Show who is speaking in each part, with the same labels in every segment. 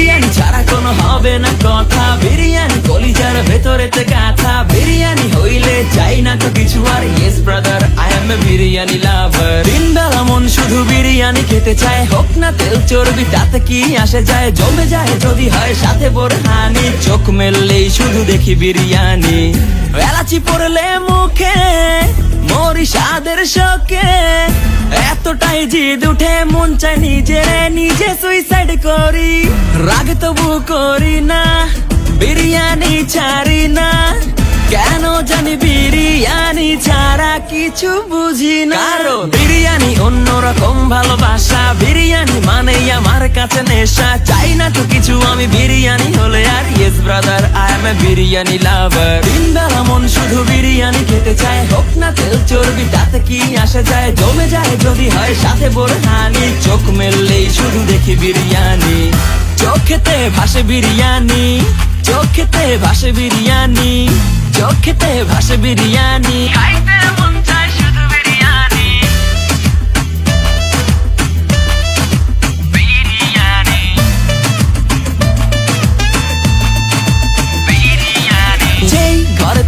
Speaker 1: বিরিয়ানি ছাড়া কোনো হবে না কথা। বিরিয়ানি কলিজার ভেতরেতে গাথা বিরিয়ানি হইলে চাই না তো কিছু আর। Yes brother I am a biryani lover দিন বেলা মন শুধু বিরিয়ানি খেতে চায়। হোক না তেল চর্বি, তাতে কি আসে যায়? জমে যায় যদি হয় সাথে বোরহানি। চোখ মেললেই শুধু দেখি বিরিয়ানি। এলাচি পড়লে মুখে মরি স্বাদের শোকে। এতটাই জিদ উঠে, মন চায় নিজে নিজে সুইসাইড করি রাগ তবু করি না বিরিয়ানি ছাড়ি না কেন জানি বিরিয়ানি ছাড়া কিছু বুঝি না কারণ বিরিয়ানি অন্যরকম ভালোবাসা বিরিয়ানি মানে আমার কাছে নেশা চাই না তো কিছু আমি বিরিয়ানি হলে আর brother I am a biryani lover দিন মন শুধু বিরিয়ানি খেতে চায়। হোক না তেল চর্বি, তাতে কি আসে যায়? জমে যায় যদি হয়, সাথে বোরহানি। চোখ মেললেই শুধু দেখি বিরিয়ানি। চোখেতে ভাসে বিরিয়ানি। চোখেতে ভাসে বিরিয়ানি। চোখেতে ভাসে বিরিয়ানি। খাইতে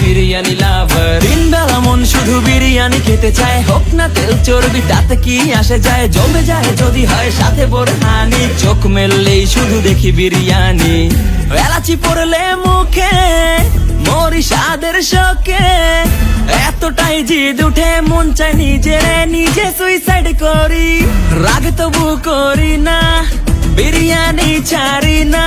Speaker 1: বিরিয়ানি লাভার দিন বেলা মন শুধু বিরিয়ানি খেতে চায়। হোক না তেল চর্বি, তাতে কি আসে যায়? জমে যায় যদি হয় সাথে বোরহানি। চোখ মেললেই শুধু দেখি বিরিয়ানি। এলাচি পড়লে মুখে মরি স্বাদের শোকে। এতটাই জিদ উঠে, মন চায় নিজে নিজে সুইসাইড করি। রাগ তবু করি না, বিরিয়ানি ছাড়ি না।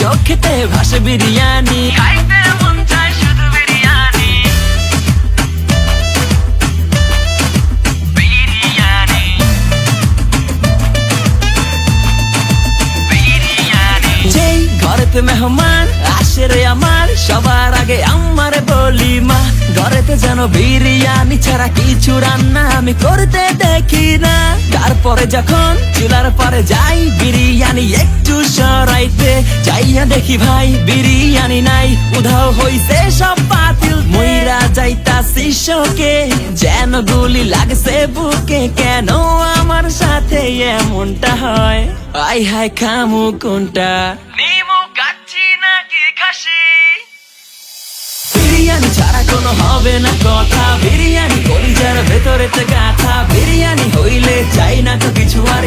Speaker 1: চোখেতে ভাসে বিরিয়ানি। খাইতে মন চায় শুধু বিরিয়ানি। বিরিয়ানি। বিরিয়ানি। যেই ঘরেতে মেহমান আসে রে আমার সবার আগে আমার বলি মা ঘরেতে যেন বিরিয়ানি ছাড়া কিছু রান্না আমি করতে দেখি না। তারপরে যখন চুলার পরে যাই বিরিয়ানি একটু যাইয়া দেখি ভাই বিরিয়ানি নাই উধাও হইছে সব পাতিল মইরা যাইতা শিষ্যকে যেন গুলি লাগছে বুকে কেন আমার সাথে এমনটা হয়? আই হাই খামু কোনটা? নিমু কাচ্চি নাকি খাসি? বিরিয়ানি ছাড়া কোনো হবে না কথা। বিরিয়ানি কলিজার ভেতরেতে গাথা। বিরিয়ানি হইলে চাই না তো কিছু আর